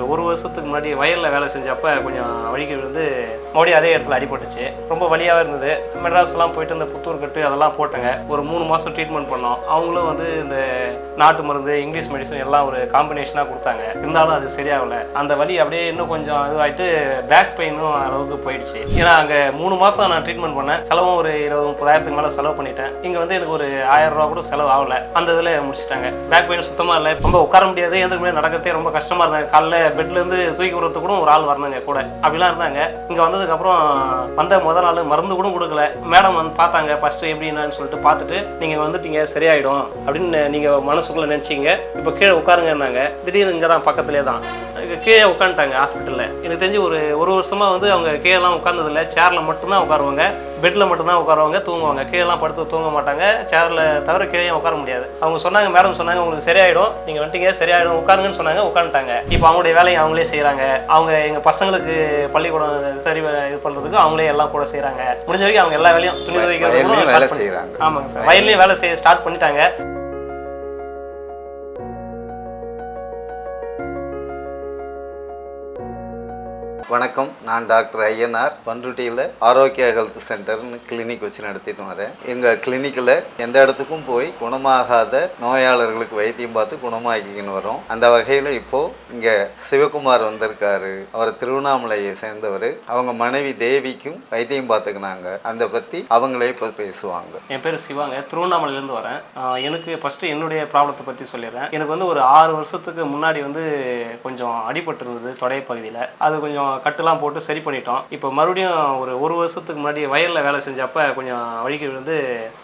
ஒரு ஒரு வருஷத்துக்கு முன்னாடி வயலில் வேலை செஞ்சப்ப கொஞ்சம் வழிக்கு விழுந்து மறுபடியும் அதே இடத்துல அடிபட்டுச்சு. ரொம்ப வழியாக இருந்தது. மெட்ராஸ்லாம் போயிட்டு இந்த புத்தூர் கட்டு அதெல்லாம் போட்டேங்க. ஒரு மூணு மாதம் ட்ரீட்மெண்ட் பண்ணோம். அவங்களும் வந்து இந்த நாட்டு மருந்து இங்கிலீஷ் மெடிசன் எல்லாம் ஒரு காம்பினேஷனாக கொடுத்தாங்க. இருந்தாலும் அது சரியாகல. அந்த வலி அப்படியே இன்னும் கொஞ்சம் இதுவாகிட்டு பேக் பெயினும் அளவுக்கு போயிடுச்சு. ஏன்னா அங்கே மூணு மாதம் நான் ட்ரீட்மெண்ட் பண்ணேன். செலவும் ஒரு இருபது முப்பதாயிரத்துக்கு மேலே செலவு பண்ணிட்டேன். இங்கே வந்து எனக்கு ஒரு ஆயிரம் ரூபா கூட செலவு ஆகல. அந்த இதில் முடிச்சிட்டாங்க. பேக் பெயின் சுத்தமாக இல்லை. ரொம்ப உட்கார முடியாது. எந்த முடியாது. நடக்கிறதே ரொம்ப கஷ்டமாக இருந்தாங்க காலைல பெட்லேருந்து தூக்கி விடுறதுக்கு கூட ஒரு ஆள் வரணுங்க கூட. அப்படிலாம் இருந்தாங்க. இங்கே வந்ததுக்கப்புறம் வந்த முதல் நாள் மருந்து கூட கொடுக்கல. மேடம் வந்து பார்த்தாங்க. ஃபஸ்ட்டு எப்படின்னு சொல்லிட்டு பார்த்துட்டு நீங்கள் வந்துட்டீங்க. சரியாயிடும். அப்படின்னு நீங்கள் மனசுக்குள்ளே நினச்சிங்க. இப்போ கீழே உட்காருங்கன்னாங்க. திடீர்னு இங்கே தான் பக்கத்துலேயே தான் கீழே உட்காந்துட்டாங்க ஹாஸ்பிட்டலில் எனக்கு தெரிஞ்சு ஒரு ஒரு வருஷமாக வந்து அவங்க கீழெல்லாம் உட்காந்ததில்ல சேரில் மட்டும்தான் உட்காருவாங்க. பெட்டில் மட்டும்தான் உட்காருவாங்க. தூங்குவாங்க. கீழெல்லாம் படுத்து தூங்க மாட்டாங்க. சேரில் தவிர கீழே உட்கார முடியாது. அவங்க சொன்னாங்க மேடம் சொன்னாங்க உங்களுக்கு சரியாயிடும். நீங்கள் வந்துட்டீங்க சரியாயிடும். உட்காருங்கன்னு சொன்னாங்க உட்காந்துட்டாங்க இப்போ அவங்களுடைய வேலையை அவங்களே செய்கிறாங்க அவங்க எங்கள் பசங்களுக்கு பள்ளிக்கூடம் சரி இது பண்ணுறதுக்கு அவங்களே எல்லாம் கூட செய்கிறாங்க முடிஞ்ச வரைக்கும் அவங்க எல்லா வேலையும் துணி துவைக்கிறது ஆமாங்க சார். வயல்லையும் வேலை செய்ய ஸ்டார்ட் பண்ணிட்டாங்க. வணக்கம். நான் டாக்டர் ஐயனார் பண்ருட்டியில் ஆரோக்கியா ஹெல்த் சென்டர்னு கிளினிக் வச்சு நடத்திட்டு வரேன் எங்கள் கிளினிக்கில் எந்த இடத்துக்கும் போய் குணமாகாத நோயாளர்களுக்கு வைத்தியம் பார்த்து குணமாக்கிக்கின்னு வரோம் அந்த வகையில் இப்போது இங்கே சிவகுமார் வந்திருக்காரு. அவர் திருவண்ணாமலையை சேர்ந்தவர். அவங்க மனைவி தேவிக்கும் வைத்தியம் பார்த்துக்கினாங்க. அந்த பற்றி அவங்களே இப்போ பேசுவாங்க. என் பேர் சிவாங்க. திருவண்ணாமலையிலேருந்து வரேன். எனக்கு ஃபஸ்ட்டு என்னுடைய ப்ராப்ளத்தை பற்றி சொல்லிடுறேன். எனக்கு வந்து ஒரு ஆறு வருஷத்துக்கு முன்னாடி வந்து கொஞ்சம் அடிபட்டு இருந்தது தொடை பகுதியில் அது கொஞ்சம் கட்டுலாம் போட்டு சரி பண்ணிட்டோம். இப்போ மறுபடியும் ஒரு ஒரு வருஷத்துக்கு முன்னாடி வயலில் வேலை செஞ்சப்ப கொஞ்சம் வழிக்கு வந்து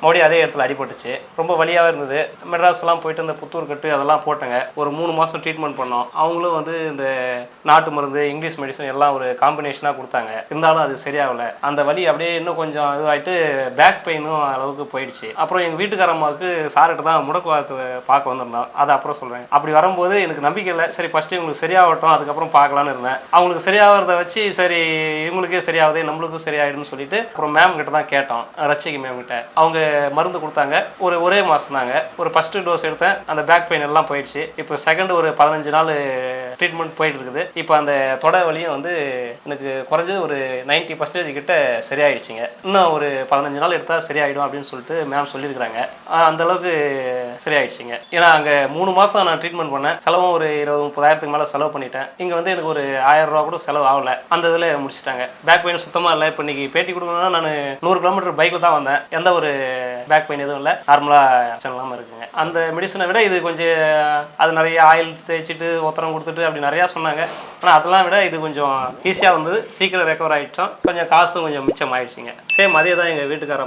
மறுபடியும் அதே இடத்துல அடிபட்டுச்சு. ரொம்ப வழியாக இருந்தது. மெட்ராஸ்லாம் போயிட்டு இந்த புத்தூர் கட்டு அதெல்லாம் போட்டேங்க. ஒரு மூணு மாதம் ட்ரீட்மெண்ட் பண்ணோம். அவங்களும் வந்து இந்த நாட்டு மருந்து இங்கிலீஷ் மெடிசன் எல்லாம் ஒரு காம்பினேஷனாக கொடுத்தாங்க. இருந்தாலும் அது சரியாகல. அந்த வலி அப்படியே இன்னும் கொஞ்சம் இதுவாகிட்டு பேக் பெயினும் அளவுக்கு போயிடுச்சு. அப்புறம் எங்கள் வீட்டுக்காரம்மாவுக்கு சார்கிட்ட தான் முடக்குவாதத்தை பார்க்க வந்திருந்தோம். அதை அப்புறம் சொல்கிறேன் அப்படி வரும்போது எனக்கு நம்பிக்கை இல்லை. சரி ஃபஸ்ட்டு இவங்களுக்கு சரியாகட்டும். அதுக்கப்புறம் பார்க்கலான்னு இருந்தேன். அவங்களுக்கு சரியாக சரியாகிறத வச்சு சரி இவங்களுக்கே சரியாகுது நம்மளுக்கும் சரியாயிடும்னு சொல்லிட்டு அப்புறம் மேம் கிட்ட தான் கேட்டோம் ரச்சிக்கு மேம் கிட்ட. அவங்க மருந்து கொடுத்தாங்க. ஒரு ஒரே மாதம் தாங்க ஒரு ஃபஸ்ட்டு டோஸ் எடுத்தேன். அந்த பேக் பெயின் எல்லாம் போயிடுச்சு. இப்போ செகண்ட் ஒரு பதினஞ்சு நாள் ட்ரீட்மெண்ட் போயிட்டு இருக்குது இப்போ அந்த தொடை வலியும் வந்து எனக்கு குறைஞ்சது ஒரு 90% பர்சன்டேஜ் கிட்ட சரியாயிடுச்சுங்க. இன்னும் ஒரு பதினஞ்சு நாள் எடுத்தால் சரியாயிடும் அப்படின்னு சொல்லிட்டு மேம் சொல்லியிருக்கிறாங்க. அந்தளவுக்கு சரியாயிடுச்சுங்க. ஏன்னா அங்கே மூணு மாதம் நான் ட்ரீட்மெண்ட் பண்ணேன். செலவும் ஒரு இருபது முப்பதாயிரத்துக்கு மேலே செலவு பண்ணிட்டேன். இங்கே வந்து எனக்கு ஒரு ஆயிரம் ரூபா கூட செலவு ஆகலை. அந்த இதில் முடிச்சிட்டாங்க. பேக் பெயின் சுத்தமாக இல்லை. இப்போ இன்னைக்கு பேட்டி கொடுக்கணும்னா நான் நூறு கிலோமீட்டர் பைக்கில் தான் வந்தேன். எந்த ஒரு பேக் பெயின் எதுவும் இல்லை. நார்மலாக இல்லாமல் இருக்குங்க. அந்த மெடிசனை விட இது கொஞ்சம் அது நிறைய ஆயில் தேய்ச்சிட்டு ஒத்தரம் கொடுத்துட்டு அப்படி நிறையா சொன்னாங்க. ஆனால் அதெல்லாம் விட இது கொஞ்சம் ஈஸியாக வந்தது. சீக்கிரம் ரெக்கவர் ஆகிட்டோம் கொஞ்சம் காசும் கொஞ்சம் மிச்சம் ஆயிடுச்சுங்க. சேம் அதே தான் எங்கள் வீட்டுக்கார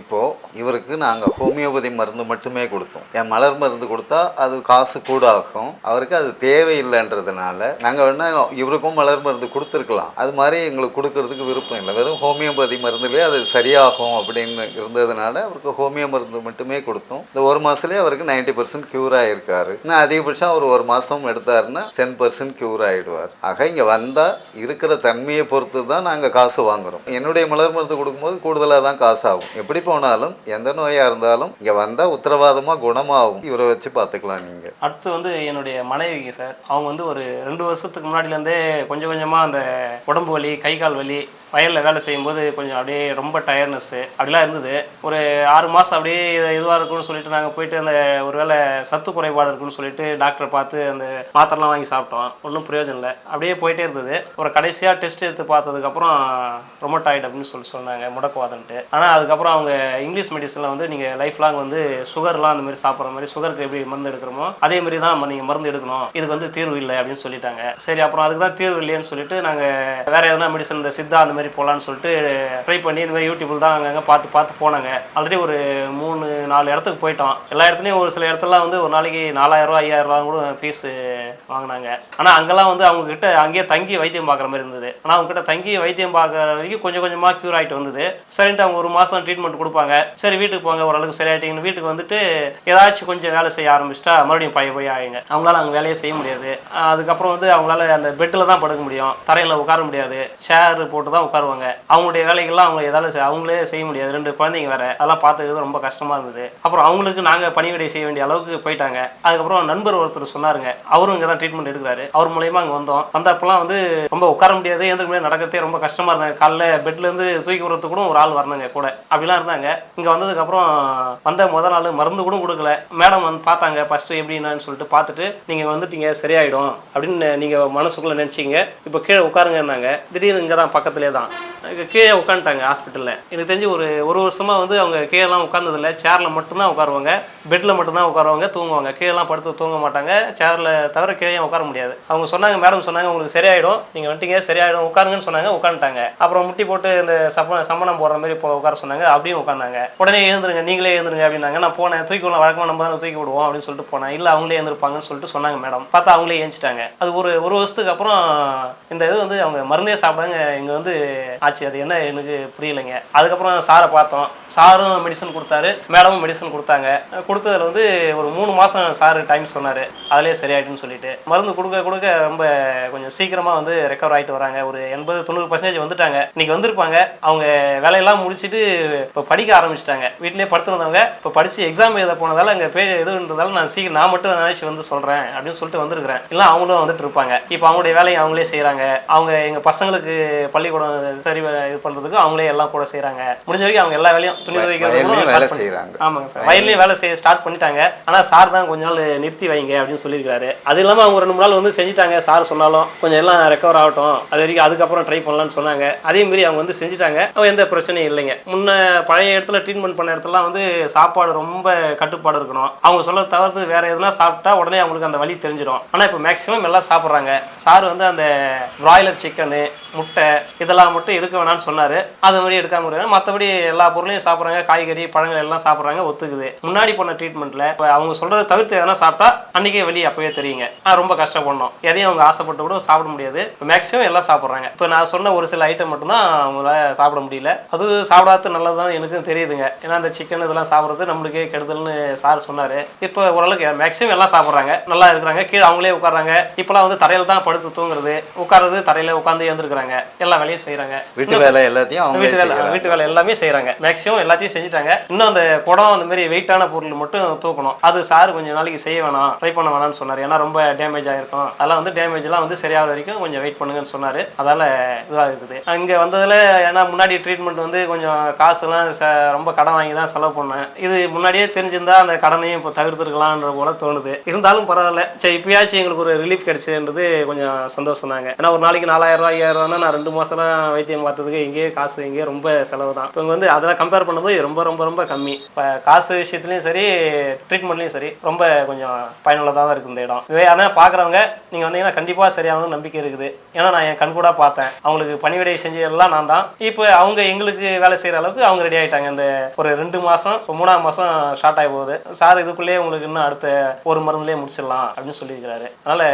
இப்போது இவருக்கு நாங்கள் ஹோமியோபதி மருந்து மட்டுமே கொடுத்தோம். என் மலர் மருந்து கொடுத்தா அது காசு கூட ஆகும் அவருக்கு அது தேவையில்லைன்றதுனால நாங்கள் வேணா இவருக்கும் மலர் மருந்து கொடுத்துருக்கலாம். அது மாதிரி எங்களுக்கு கொடுக்கறதுக்கு விருப்பம் இல்லை. வெறும் ஹோமியோபதி மருந்துலேயே அது சரியாகும் அப்படின்னு இருந்ததுனால அவருக்கு ஹோமியோ மருந்து மட்டுமே கொடுத்தோம். இந்த ஒரு மாதத்துலேயே அவருக்கு நைன்டி பர்சன்ட் க்யூர் ஆகிருக்காரு இன்னும் அதிகபட்சம் அவர் ஒரு மாதம் எடுத்தாருன்னா டென் பர்சன்ட் க்யூர் ஆகிடுவார் ஆக இங்கே வந்தால் இருக்கிற தன்மையை பொறுத்து தான் நாங்கள் காசு வாங்குறோம். என்னுடைய மலர் மருந்து கொடுக்கும்போது கூடுதலாக தான் காசு ஆகும் எப்படி போனாலும் எந்த நோயாக இருந்தாலும் இங்கே வந்தால் உத்தரவாதமாக குணமாகும். இவரை வச்சு பார்த்துக்கலாம் நீங்கள் அடுத்து வந்து என்னுடைய மனைவிங்க சார். அவங்க வந்து ஒரு ரெண்டு வருஷத்துக்கு முன்னாடிலேருந்தே கொஞ்சம் கொஞ்சமாக அந்த உடம்பு வலி கை கால் வலி வயலில் வேலை செய்யும்போது கொஞ்சம் அப்படியே ரொம்ப டயர்னஸ்ஸு அப்படிலாம் இருந்தது. ஒரு ஆறு மாதம் அப்படியே இதுவாக இருக்கும்னு சொல்லிட்டு நாங்கள் போயிட்டு அந்த ஒரு வேளை சத்து குறைபாடு இருக்குன்னு சொல்லிட்டு டாக்டரை பார்த்து அந்த மாத்திரைலாம் வாங்கி சாப்பிட்டோம். ஒன்றும் பிரயோஜனம் இல்லை. அப்படியே போயிட்டே இருந்தது. ஒரு கடைசியாக டெஸ்ட் எடுத்து பார்த்ததுக்கப்புறம் ரொமட்டாய்டு அப்படின்னு சொல்லி சொன்னாங்க முடக்குவாதன்ட்டு. ஆனால் அதுக்கப்புறம் அவங்க இங்கிலீஷ் மெடிசனில் வந்து நீங்கள் லைஃப் லாங் வந்து சுகர்லாம் அந்த மாதிரி சாப்பிட்ற மாதிரி சுகருக்கு எப்படி மருந்து எடுக்கிறோமோ அதே மாதிரி தான் நீங்கள் மருந்து எடுக்கணும். இதுக்கு வந்து தீர்வு இல்லை அப்படின்னு சொல்லிட்டாங்க. சரி அப்புறம் அதுக்கு தான் தீர்வு இல்லைன்னு சொல்லிட்டு நாங்கள் வேறு எதனா மெடிசன் இந்த சித்தா அந்த மாதிரி போகலான்னு சொல்லிட்டு ட்ரை பண்ணி இந்த மாதிரி யூடியூப்பில் தான் அங்கங்கே பார்த்து பார்த்து போனாங்க. ஆல்ரெடி ஒரு மூணு நாலு இடத்துக்கு போயிட்டோம். எல்லா இடத்துலையும் ஒரு சில இடத்துலலாம் வந்து ஒரு நாளைக்கு நாலாயிரரூவா ஐயாயிரரூவா கூட ஃபீஸு வாங்கினாங்க. ஆனால் அங்கெல்லாம் வந்து அவங்க கிட்ட அங்கேயே தங்கி வைத்தியம் பார்க்குற மாதிரி இருந்தது. ஆனால் அவங்க கிட்ட தங்கி வைத்தியம் பார்க்குற வரைக்கும் கொஞ்சம் கொஞ்சமாக க்யூர் ஆகிட்டு வந்தது. சரின்ட்டு அவங்க ஒரு மாதம் ட்ரீட்மெண்ட் கொடுப்பாங்க. சரி வீட்டுக்கு போங்க ஓரளவுக்கு சரியாயிட்டீங்கன்னு வீட்டுக்கு வந்துட்டு ஏதாச்சும் கொஞ்சம் வேலை செய்ய ஆரம்பிச்சிட்டா மறுபடியும் பழைய போய் ஆகிங்க அவங்களால அங்கே வேலையே செய்ய முடியாது. அதுக்கப்புறம் வந்து அவங்களால அந்த பெட்டில் தான் படுக்க முடியும். தரையில் உட்கார முடியாது. சேர் போட்டு தான் உட்காருவாங்க. அவங்களுடைய வேலைகள்லாம் அவங்க எதால அவங்களே செய்ய முடியாது. ரெண்டு குழந்தைங்க வேற. அதெல்லாம் பார்த்துக்கிறது ரொம்ப கஷ்டமா இருந்தது. அப்புறம் அவங்களுக்கு நாங்கள் பணிவிடை செய்ய வேண்டிய அளவுக்கு போயிட்டாங்க. அதுக்கப்புறம் நண்பர் ஒருத்தர் சொன்னாருங்க. அவரும் இங்கே தான் ட்ரீட்மெண்ட் எடுக்கிறாரு. அவர் மூலயமா அங்கே வந்தோம். வந்தப்பெல்லாம் வந்து ரொம்ப உட்கார முடியாது. எந்த முடியாது நடக்கிறதே ரொம்ப கஷ்டமா இருந்தாங்க. காலைல பெட்ல இருந்து தூக்கி விடுறதுக்கு கூட ஒரு ஆள் வரணுங்க கூட. அப்படிலாம் இருந்தாங்க. இங்க வந்ததுக்கப்புறம் வந்த முதல் நாள் மருந்து கூட கொடுக்கல. மேடம் வந்து பார்த்தாங்க. ஃபர்ஸ்ட் எப்படின்னு சொல்லிட்டு பார்த்துட்டு நீங்க வந்துட்டீங்க. சரியாயிடும். அப்படின்னு நீங்க மனசுக்குள்ள நினைச்சீங்க இப்போ கீழே உட்காருங்கன்னாங்க. திடீர்னு இங்கே தான் பக்கத்துலேயே தான். தான். கீழே உட்காந்துட்டாங்க ஹாஸ்பிட்டலில் எனக்கு தெரிஞ்சு ஒரு ஒரு வருஷமாக வந்து அவங்க கீழெலாம் உட்காந்ததில்ல. சேரில் மட்டும்தான் உட்காருவாங்க. பெட்டில் மட்டும்தான் உட்காருவாங்க தூங்குவாங்க. கீழெலாம் படுத்து தூங்க மாட்டாங்க. சேரில் தவிர கீழே உட்கார முடியாது. அவங்க சொன்னாங்க மேடம் சொன்னாங்க உங்களுக்கு சரியாயிடும். நீங்கள் வந்துட்டீங்க சரியாயிடும். உட்காருங்கன்னு சொன்னாங்க உட்காந்துட்டாங்க. அப்புறம் முட்டி போட்டு இந்த சப்ப சம்மணம் போடுற மாதிரி இப்போ உட்கார சொன்னாங்க. அப்படியும் உட்காந்தாங்க. உடனே எழுந்துருங்க நீங்களே எழுந்துருங்க அப்படின்னாங்க. நான் போனேன் தூக்கி விடலாம் வழக்கமாக நம்ம தான் தூக்கி விடுவோம் அப்படின்னு சொல்லிட்டு போனேன். இல்லை அவங்களே எழுந்திருப்பாங்கன்னு சொல்லிட்டு சொன்னாங்க மேடம் பார்த்தா அவங்களே ஏஞ்சிட்டாங்க. அது ஒரு ஒரு வருஷத்துக்கு அப்புறம் இந்த இது வந்து அவங்க மருந்தே சாப்பிடாங்க இங்கே வந்து ஆச்சு. அது என்ன எனக்கு புரியலைங்க. அதுக்கப்புறம் சாரை பார்த்தோம். சாரும் மெடிசன் கொடுத்தாரு. மேடமும் மெடிசன் கொடுத்தாங்க. கொடுத்ததுல வந்து ஒரு மூணு மாதம் சார் டைம் சொன்னார். அதிலே சரியாயிட்டுன்னு சொல்லிட்டு. மருந்து கொடுக்க கொடுக்க ரொம்ப கொஞ்சம் சீக்கிரமாக வந்து ரெக்கவர் ஆகிட்டு வராங்க. ஒரு எண்பது தொண்ணூறு பர்சன்டேஜ் வந்துட்டாங்க. இன்னைக்கு வந்திருப்பாங்க. அவங்க வேலையெல்லாம் முடிச்சுட்டு இப்போ படிக்க ஆரம்பிச்சிட்டாங்க. வீட்டிலே படுத்துருந்தவங்க. இப்போ படித்து எக்ஸாம் எழுத போனதால அங்கே பே இதுன்றதால நான் சீக்கிரம் நான் மட்டும் நினச்சி வந்து சொல்கிறேன் அப்படின்னு சொல்லிட்டு வந்திருக்கிறேன். இல்லை அவங்களும் வந்துட்டு இருப்பாங்க. இப்போ அவங்களுடைய வேலையை அவங்களே செய்கிறாங்க அவங்க எங்கள் பசங்களுக்கு பள்ளிக்கூடம் சரி இது பண்ணுறதுக்கு அவங்களே எல்லாம் கூட செய்கிறாங்க முடிஞ்ச வரைக்கும் அவங்க எல்லா வேலையும் துணி துவைக்கிறதும் வேலை செய்கிறாங்க ஆமாங்க சார். வயல்லையும். வேலை செய்ய ஸ்டார்ட் பண்ணிட்டாங்க. ஆனால் சார் தான் கொஞ்ச நாள் நிறுத்தி வைங்க அப்படின்னு சொல்லியிருக்காரு அது இல்லாமல் அவங்க ரெண்டு மூணு நாள் வந்து செஞ்சுட்டாங்க. சார் சொன்னாலும் கொஞ்சம் எல்லாம் ரெக்கவர் ஆகட்டும். அது வரைக்கும் அதுக்கப்புறம் ட்ரை பண்ணலாம்னு சொன்னாங்க. அதே மாதிரி அவங்க வந்து செஞ்சுட்டாங்க. எந்த பிரச்சனையும் இல்லைங்க. முன்ன பழைய இடத்துல ட்ரீட்மெண்ட் பண்ண இடத்துலலாம் வந்து சாப்பாடு ரொம்ப கட்டுப்பாடு இருக்கணும். அவங்க சொல்ல தவிர்த்து வேற எதுனா சாப்பிட்டா உடனே அவங்களுக்கு அந்த வலி தெரிஞ்சிடும். ஆனால் இப்போ மேக்ஸிமம் எல்லாம் சாப்பிட்றாங்க. சார் வந்து அந்த பிராய்லர் சிக்கனு முட்டை இதெல்லாம் மட்டும் எடுக்க வேணாம்னு சொன்னார். அது மாதிரி எடுக்காம இருக்காங்க மற்றபடி எல்லா பொருளையும் சாப்பிட்றாங்க. காய்கறி பழங்கள் எல்லாம் சாப்பிட்றாங்க. ஒத்துக்குது. முன்னாடி பண்ண ட்ரீட்மெண்ட்டில் இப்போ அவங்க சொல்கிறத தவிர்த்து எதனா சாப்பிட்டா அன்றைக்கே வலி அப்போவே தெரியுங்க. ஆனால் ரொம்ப கஷ்டப்படணும். எதையும் அவங்க ஆசைப்பட்டு கூட சாப்பிட முடியாது. மேக்ஸிமம் எல்லாம் சாப்பிட்றாங்க. இப்போ நான் சொன்ன ஒரு சில ஐட்டம் மட்டும்தான் அவங்களால சாப்பிட முடியல. அது சாப்பிடாத நல்லதுதான் எனக்கும் தெரியுதுங்க. ஏன்னா அந்த சிக்கன் இதெல்லாம் சாப்பிட்றது நம்மளுக்கே கெடுதல்னு சார் சொன்னார். இப்போ ஓரளவுக்கு மேக்ஸிமம் எல்லாம் சாப்பிட்றாங்க. நல்லா இருக்கிறாங்க. கீழே அவங்களே உட்காடுறாங்க இப்போலாம் வந்து தரையில் தான் படுத்து தூங்குறது. உட்கார்றது தரையில் உட்காந்து எழுந்திருக்கிறாங்க. எல்லா வேலையும் செய்கிறாங்க வீட்டு வேலை எல்லாத்தையும் அவங்களே வீட்டு வேலை வீட்டு வேலை எல்லாமே செய்கிறாங்க மேக்ஸிமம் எல்லாத்தையும் செஞ்சுட்டாங்க. இன்னும் அந்த குடம் அந்த மாதிரி வெயிட்டான பொருள் மட்டும் தூக்கணும். அது சார் கொஞ்சம் நாளைக்கு செய்ய வேணாம் ட்ரை பண்ண வேணாம்னு சொன்னார். ஏன்னா ரொம்ப டேமேஜ் ஆயிருக்கும். அதெல்லாம் வந்து டேமேஜ்லாம் வந்து சரியாகிற வரைக்கும் கொஞ்சம் வெயிட் பண்ணுங்கன்னு சொன்னார். அதால் இதுவாக இருக்குது. இங்கே வந்ததில் ஏன்னா முன்னாடி ட்ரீட்மெண்ட் வந்து கொஞ்சம் காசுலாம் ரொம்ப கடன் வாங்கி தான் செலவு பண்ணேன். இது முன்னாடியே தெரிஞ்சிருந்தா அந்த கடனையும் இப்போ தவிர்த்துருக்கலான்ற போல தோணுது. இருந்தாலும் பரவாயில்ல. சரி இப்பயாச்சும் எங்களுக்கு ஒரு ரிலீஃப் கிடைச்சதுன்றது கொஞ்சம் சந்தோஷம் தாங்க ஏன்னா ஒரு நாளைக்கு நாலாயிரம் ரூபாய் ஐயாயிரம் ரூபாய்னா நான் ரெண்டு மாசம்லாம் வைத்தியம் பார்த்ததுக்கு இங்கேயே காசு இங்கேயே ரொம்ப செலவு தான். இப்போ வந்து அதெல்லாம் கம்பேர் பண்ணும்போது இது ரொம்ப ரொம்ப ரொம்ப கம்மி. இப்போ காசு விஷயத்துலையும் சரி ட்ரீட்மெண்ட்லையும் சரி ரொம்ப கொஞ்சம் பயனுள்ளதாக தான் இருக்குது இந்த இடம். இதுவே யாரா பார்க்குறவங்க நீங்கள் வந்தீங்கன்னா கண்டிப்பாக சரியாகணும் நம்பிக்கை இருக்குது. ஏன்னா நான் என் கண் கூட பார்த்தேன். அவங்களுக்கு பணிவிடை செஞ்சதெல்லாம் நான் தான். இப்போ அவங்க எங்களுக்கு வேலை செய்கிற அளவுக்கு அவங்க ரெடி ஆகிட்டாங்க இந்த ஒரு ரெண்டு மாதம் இப்போ மூணாம் மாதம் ஸ்டார்ட் ஆகி போகுது. சார் இதுக்குள்ளேயே உங்களுக்கு இன்னும் அடுத்த ஒரு மருந்துலேயே முடிச்சிடலாம் அப்படின்னு சொல்லியிருக்கிறாரு. அதனால்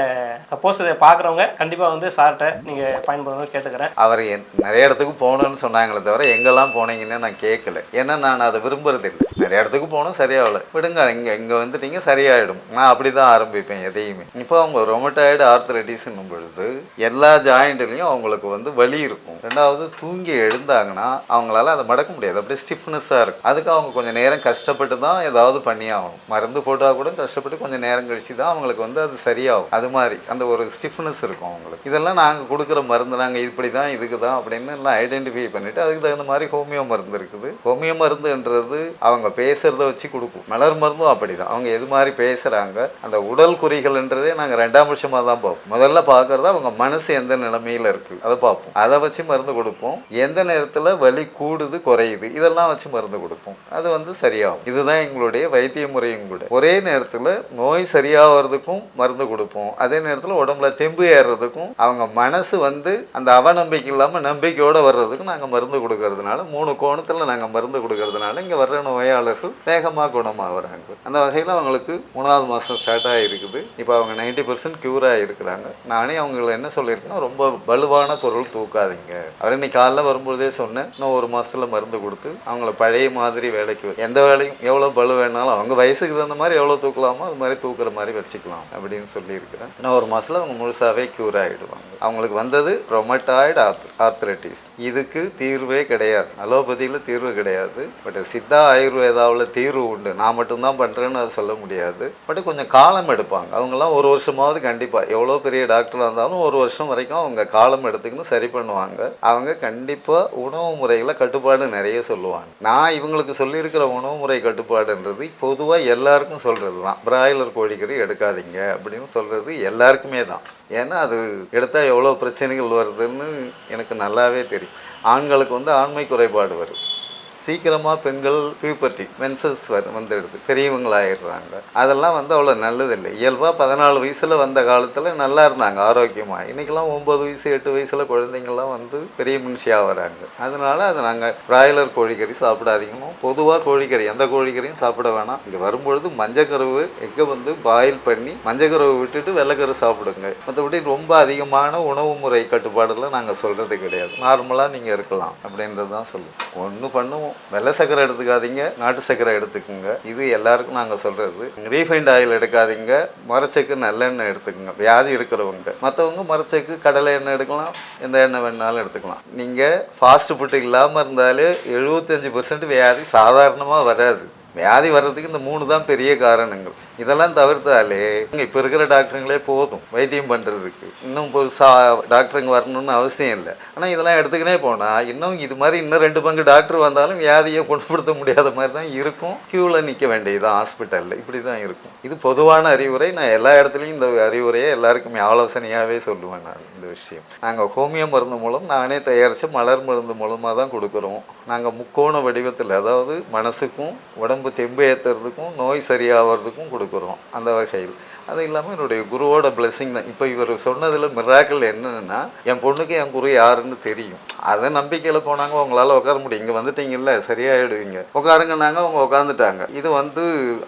சப்போஸ் இதை பார்க்குறவங்க கண்டிப்பாக வந்து சார்கிட்ட நீங்கள் பயன்படுறவங்க கேட்டுக்கிறேன். அவர் நிறைய இடத்துக்கு போகணுன்னு சொன்னாங்களே தவிர எங்கெல்லாம் போனீங்கன்னு நான் கேட்கல. ஏன்னா நான் அதை விரும்புறது இல்லை. நிறைய இடத்துக்கு போகணும் சரியாகல. விடுங்க இங்கே இங்கே வந்துட்டீங்க சரியாயிடும். நான் அப்படி தான் ஆரம்பிப்பேன் எதையுமே. இப்போ அவங்க ரொமட்டாய்டு ஆர்த்தரைட்டிஸ்னும் பொழுது எல்லா ஜாயிண்ட்லேயும் அவங்களுக்கு வந்து வலி இருக்கும். ரெண்டாவது தூங்கி எழுந்தாங்கன்னா அவங்களால அதை மடக்க முடியாது. அப்படியே ஸ்டிஃப்னஸாக இருக்கும். அதுக்கு அவங்க கொஞ்சம் நேரம் கஷ்டப்பட்டு தான் ஏதாவது பண்ணி ஆகணும் மருந்து போட்டால் கூட கஷ்டப்பட்டு கொஞ்சம் நேரம் கழிச்சு தான் அவங்களுக்கு வந்து அது சரியாகும். அது மாதிரி அந்த ஒரு ஸ்டிஃப்னஸ் இருக்கும் அவங்களுக்கு. இதெல்லாம் நாங்கள் கொடுக்குற மருந்து. நாங்கள் இப்படி தான் இதுக்கு தான் அப்படின்னு எல்லாம் ஐடென்டிஃபை பண்ணிவிட்டு அதுக்கு தகுந்த மாதிரி ஹோமியோ மருந்து இருக்குது. ஹோமியோ மருந்துன்றது அவங்க பேசுகிறத வச்சு கொடுக்கும். மலர் மருந்தும் அப்படி தான் அவங்க எது மாதிரி பேசுகிறாங்க அந்த உடல் குறிகள்ன்றதே நாங்கள் ரெண்டாம் வருஷமாக தான் பார்ப்போம். முதல்ல பார்க்குறது அவங்க மனசு எந்த நிலைமையில் இருக்குது அதை பார்ப்போம். அதை வச்சு மருந்து கொடுப்போம். எந்த நேரத்தில் வலி கூடுது குறையுது இதெல்லாம் வச்சு மருந்து கொடுப்போம். அது வந்து சரியாகும். இதுதான் எங்களுடைய வைத்திய முறையும் கூட. ஒரே நேரத்தில் நோய் சரியாகிறதுக்கும் மருந்து கொடுப்போம். அதே நேரத்தில் உடம்புல தெம்பு ஏறுறதுக்கும் அவங்க மனசு வந்து அந்த அவநம்பிக்கை இல்லாமல் நம்பிக்கையோடு வர்றதுக்கு நாங்கள் மருந்து கொடுக்கறதுனால மூணு கோணத்தில் நாங்கள் மருந்து கொடுக்கறதுனால இங்கே வர்ற நோயாளர்கள் வேகமாக குணமாகறாங்க. அந்த வகையில் அவங்களுக்கு மூணாவது மாதம் ஸ்டார்ட் ஆகிருக்குது இப்போ அவங்க நைன்டி பர்சன்ட் க்யூர் ஆகிருக்கிறாங்க நானே அவங்கள என்ன சொல்லியிருக்கேன்னா ரொம்ப வலுவான பொருள் தூக்காதீங்க. அவர் இன்னைக்கு காலைல வரும்பொழுதே சொன்னேன் இன்னும் ஒரு மாதத்தில் மருந்து கொடுத்து அவங்கள பழைய மாதிரி வேலைக்கு எந்த வேலையும் எவ்வளோ பலு வேணாலும் அவங்க வயசுக்கு தகுந்த மாதிரி எவ்வளோ தூக்கலாமோ அது மாதிரி தூக்குற மாதிரி வச்சுக்கலாம் அப்படின்னு சொல்லியிருக்கிறேன். இன்னும் ஒரு மாதத்தில் அவங்க முழுசாகவே க்யூர் ஆகிடுவாங்க அவங்களுக்கு வந்தது ரொமட்டாய்டு ஆர்த்ரைட்டிஸ் இதுக்கு தீர்வே கிடையாது. அலோபதியில் தீர்வு கிடையாது. பட் சித்தா ஆயுர்வேதாவில் தீர்வு உண்டு. நான் மட்டும்தான் பண்ணுறேன்னு அதை சொல்ல முடியாது. பட் கொஞ்சம் காலம் எடுப்பாங்க. அவங்கெல்லாம் ஒரு வருஷமாவது கண்டிப்பாக எவ்வளோ பெரிய டாக்டராக இருந்தாலும் ஒரு வருஷம் வரைக்கும் அவங்க காலம் எடுத்துக்கின்னு சரி பண்ணுவாங்க. அவங்க கண்டிப்பாக உணவு முறையில் கட்டுப்பாடு நிறைய சொல்லுவாங்க. நான் இவங்களுக்கு சொல்லியிருக்கிற உணவு முறை கட்டுப்பாடுன்றது பொதுவாக எல்லாருக்கும் சொல்கிறது தான் பிராய்லர் கோழிக்கறி எடுக்காதீங்க அப்படின்னு சொல்கிறது எல்லாருக்குமே தான். ஏன்னா அது எடுத்தால் எவ்வளோ பிரச்சனைகள் வருதுன்னு எனக்கு நல்லாவே தெரியும். ஆண்களுக்கு வந்து ஆண்மை குறைபாடு வரும். சீக்கிரமாக பெண்கள் பியூபர்ட்டி மென்சஸ் வந்துடுது பெரியவங்களாயிடுறாங்க. அதெல்லாம் வந்து அவ்வளோ நல்லதில்லை. இயல்பாக பதினாலு வயசில் வந்த காலத்தில் நல்லா இருந்தாங்க ஆரோக்கியமாக இன்றைக்கெல்லாம் ஒம்பது வயசு எட்டு வயசில் குழந்தைங்கள்லாம் வந்து பெரிய மனுஷியாக வராங்க. அதனால அது நாங்கள் பிராய்லர் கோழிக்கறி சாப்பிடாதீங்கன்னு பொதுவாக கோழிக்கறி எந்த கோழிக்கறியும் சாப்பிட வேணாம். இங்கே வரும்பொழுது மஞ்சக்கருவு எங்கே வந்து பாயில் பண்ணி மஞ்சக்கருவை விட்டுட்டு வெள்ளைக்கரு சாப்பிடுங்க. மற்றபடி ரொம்ப அதிகமான உணவு முறை கட்டுப்பாடுலாம் நாங்கள் சொல்கிறது கிடையாது. நார்மலாக நீங்கள் இருக்கலாம் அப்படின்றது தான் சொல்லுவோம். ஒன்று பண்ணுவோம் வெள்ளை சக்கரை எடுத்துக்காதீங்க நாட்டு சக்கரை எடுத்துக்கோங்க. இது எல்லாருக்கும் நாங்கள் சொல்கிறது ரீஃபைண்ட் ஆயில் எடுக்காதீங்க மரச்சக்கு நல்லெண்ணெய் எடுத்துக்கோங்க. வியாதி இருக்கிறவங்க. மற்றவங்க மரச்சக்கு கடலை எண்ணெய் எடுக்கலாம் எந்த எண்ணெய் வேணாலும் எடுத்துக்கலாம். நீங்கள் ஃபாஸ்ட் ஃபுட்டு இல்லாமல் இருந்தாலே எழுபத்தஞ்சு பர்சன்ட் வியாதி சாதாரணமாக வராது. வியாதி வர்றதுக்கு இந்த மூணு தான் பெரிய காரணங்கள். இதெல்லாம் தவிர்த்தாலே இப்போ இருக்கிற டாக்டருங்களே போதும் வைத்தியம் பண்ணுறதுக்கு இன்னும் புதுசா டாக்டருங்க வரணும்னு அவசியம் இல்லை. ஆனால் இதெல்லாம் எடுத்துக்கினே போனால் இன்னும் இது மாதிரி இன்னும் ரெண்டு பங்கு டாக்டர் வந்தாலும் வியாதியை குணப்படுத்த முடியாத மாதிரி தான் இருக்கும். க்யூவில் நிற்க வேண்டியதுதான் ஹாஸ்பிட்டலில் இப்படி தான் இருக்கும். இது பொதுவான அறிவுரை. நான் எல்லா இடத்துலையும் இந்த அறிவுரையை எல்லாருக்குமே ஆலோசனையாகவே சொல்லுவேன் நான் இந்த விஷயம். நாங்கள் ஹோமியோ மருந்து மூலம் நானே தயாரித்து மலர் மருந்து மூலமாக தான் கொடுக்குறோம். நாங்கள் முக்கோண வடிவத்தில் அதாவது மனசுக்கும் உடம்பு தெம்பு ஏற்றுறதுக்கும் நோய் சரியாகிறதுக்கும் கொடுக்குறோம். கொண்டு அந்த வகையில். அது இல்லாமல் என்னுடைய குருவோட blessing தான். இப்போ இவர் சொன்னதில் மிராக்கள் என்னன்னா என் பொண்ணுக்கு என் குரு யாருன்னு தெரியும். அதை நம்பிக்கையில் போனாங்க உங்களால் உட்கார முடியும். இங்கே வந்துட்டீங்கல்ல சரியாயிடுவீங்க. உட்காருங்கன்னாங்க அவங்க உட்காந்துட்டாங்க இது வந்து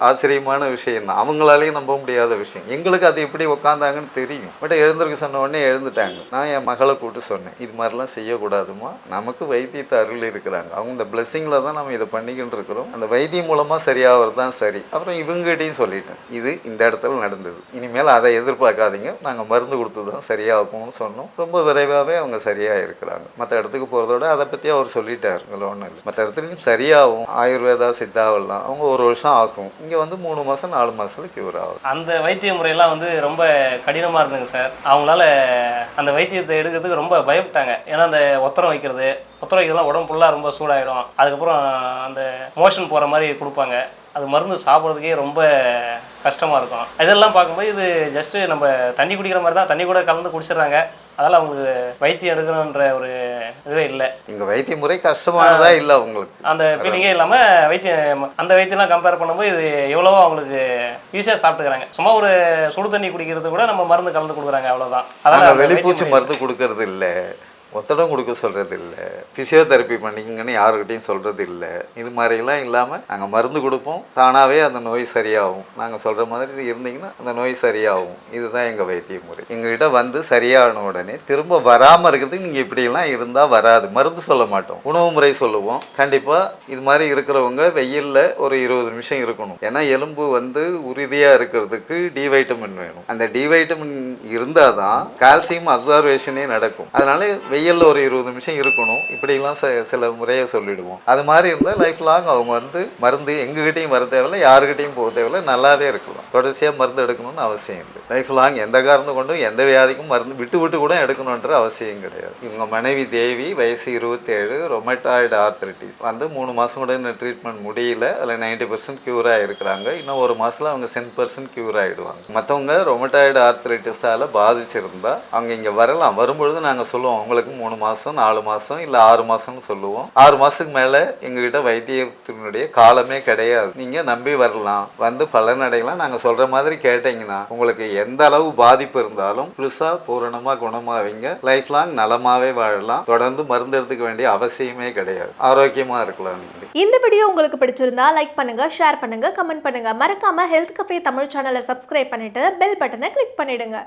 ஆச்சரியமான விஷயம் தான். அவங்களாலேயும் நம்ப முடியாத விஷயம். எங்களுக்கு அது எப்படி உட்காந்தாங்கன்னு தெரியும். பட் எழுந்திருக்க சொன்ன உடனே எழுந்துட்டாங்க. நான் என் மகளை கூப்பிட்டு சொன்னேன் இது மாதிரிலாம் செய்யக்கூடாதுமா நமக்கு வைத்தியத்தை அருள் இருக்கிறாங்க. அவங்க இந்த பிளெஸ்ஸிங்கில் தான் நம்ம இதை பண்ணிக்கிட்டு இருக்கிறோம். அந்த வைத்தியம் மூலமாக சரியாகிறது தான் சரி. அப்புறம் இவங்ககிட்டையும் சொல்லிட்டேன். இது இந்த இடத்துல நடந்தது. இனிமேல் அதை எதிர்பார்க்காதீங்க. நாங்கள் மருந்து கொடுத்து தான் சரியாகும்னு சொன்னோம். ரொம்ப விரைவாகவே அவங்க சரியாக இருக்கிறாங்க மற்ற இடத்துக்கு போகிறதோட அதை பற்றி அவர் சொல்லிட்டார். இதில் ஒன்றும் இல்லை. மற்ற இடத்துலையும் சரியாகும். ஆயுர்வேதா சித்தாவெல்லாம் அவங்க ஒரு வருஷம் ஆகும். இங்கே வந்து மூணு மாதம் நாலு மாதத்தில் கியூர் ஆகும். அந்த வைத்திய முறையெல்லாம் வந்து ரொம்ப கடினமாக இருந்துங்க சார். அவங்களால அந்த வைத்தியத்தை எடுக்கிறதுக்கு ரொம்ப பயப்பட்டாங்க. ஏன்னா அந்த ஒத்தரம் வைக்கிறது ஒத்தரம் வைக்கிறதுலாம் உடம்பு ஃபுல்லாக ரொம்ப சூடாயிடும். அதுக்கப்புறம் அந்த மோஷன் போகிற மாதிரி கொடுப்பாங்க. அது மருந்து சாப்பிட்றதுக்கே ரொம்ப கஷ்டமாக இருக்கும். இதெல்லாம் பார்க்கும்போது இது ஜஸ்ட்டு நம்ம தண்ணி குடிக்கிற மாதிரி தான் தண்ணி கூட கலந்து குடிச்சிடுறாங்க. அதனால் அவங்களுக்கு வைத்தியம் எடுக்கணுன்ற ஒரு இதுவே இல்லை. இங்கே வைத்திய முறை கஷ்டமானதா இல்லை அவங்களுக்கு. அந்த ஃபீலிங்கே இல்லாமல் வைத்தியம் அந்த வைத்தியம்லாம் கம்பேர் பண்ணும்போது இது எவ்வளவோ அவங்களுக்கு ஈஸியாக சாப்பிட்டுக்கிறாங்க. சும்மா ஒரு சுடு தண்ணி குடிக்கிறது கூட நம்ம மருந்து கலந்து கொடுக்குறாங்க அவ்வளோதான் அந்த வெளிப்பூச்சி மருந்து கொடுக்கறது இல்லை. ஒத்தடம் கொடுக்க சொல்கிறது இல்லை ஃபிசியோதெரப்பி பண்ணிக்கங்கன்னு யாருக்கிட்டையும் சொல்கிறது இல்லை இது மாதிரிலாம் இல்லாமல் நாங்கள் மருந்து கொடுப்போம். தானாகவே அந்த நோய் சரியாகும். நாங்கள் சொல்கிற மாதிரி இருந்தீங்கன்னா அந்த நோய் சரியாகும். இதுதான் எங்கள் வைத்திய முறை. எங்கள்கிட்ட வந்து சரியான உடனே திரும்ப வராமல் இருக்கிறதுக்கு நீங்கள் இப்படியெல்லாம் இருந்தால் வராது. மருந்து சொல்ல மாட்டோம். உணவு முறை சொல்லுவோம். கண்டிப்பாக இது மாதிரி இருக்கிறவங்க வெயிலில் ஒரு இருபது நிமிஷம் இருக்கணும். ஏன்னா எலும்பு வந்து உறுதியாக இருக்கிறதுக்கு டி வைட்டமின் வேணும். அந்த டி வைட்டமின் இருந்தால் தான் கால்சியம் அப்சர்வேஷனே நடக்கும். அதனால வெயிலில் ஒரு இருபது நிமிஷம் இருக்கணும். இப்படிலாம் ச சில முறையை சொல்லிடுவோம். அது மாதிரி இருந்தால் லைஃப் லாங் அவங்க வந்து மருந்து எங்ககிட்டையும் வர தேவையில்ல யாருக்கிட்டையும் போக தேவையில்ல நல்லாவே இருக்கலாம். தொடர்ச்சியாக மருந்து எடுக்கணும்னு அவசியம் இல்லை. லைஃப் லாங் எந்த காரணம் கொண்டும் எந்த வியாதிக்கும் மருந்து விட்டு விட்டு கூட எடுக்கணுன்ற அவசியம் கிடையாது. இவங்க மனைவி தேவி வயசு இருபத்தேழு ரொமட்டாய்டு ஆர்த்ரிட்டிஸ் வந்து மூணு மாதம் கூட இன்னும் ட்ரீட்மெண்ட் முடியல. அதில் நைன்டி பர்சன்ட் க்யூர் ஆகிருக்கிறாங்க இன்னும் ஒரு மாதத்தில் அவங்க சென்ட் பர்சன்ட் க்யூர் ஆகிடுவாங்க மற்றவங்க ரொமட்டாய்டு ஆர்த்ரைட்டிஸால் பாதிச்சிருந்தா அவங்க இங்கே வரலாம். வரும்பொழுது நாங்கள் சொல்லுவோம் உங்களுக்கு மூணு மாதம் நாலு மாதம் இல்லை ஆறு மாதம்னு சொல்லுவோம். ஆறு மாதத்துக்கு மேலே எங்ககிட்ட வைத்தியத்தினுடைய காலமே கிடையாது. நீங்கள் நம்பி வரலாம். வந்து பலனடையலாம். நாங்கள் சொல்கிற மாதிரி கேட்டிங்கன்னா உங்களுக்கு எந்த அளவு பாதிப்பு இருந்தாலும் புதுசாக பூரணமாக குணமாவீங்க. லைஃப் லாங் நலமாகவே வாழலாம். தொடர்ந்து மருந்து எடுத்துக்க வேண்டிய அவசியமே கிடையாது. ஆரோக்கியமாக இருக்கலாம் நீங்கள் இந்த வீடியோ உங்களுக்கு பிடிச்சிருந்தா லைக் பண்ணுங்க ஷேர் பண்ணுங்க கமெண்ட் பண்ணுங்க. மறக்காம ஹெல்த் கஃபே தமிழ் சேனலை சப்ஸ்கிரைப் பண்ணிட்டு பெல் பட்டனை கிளிக் பண்ணிடுங்க.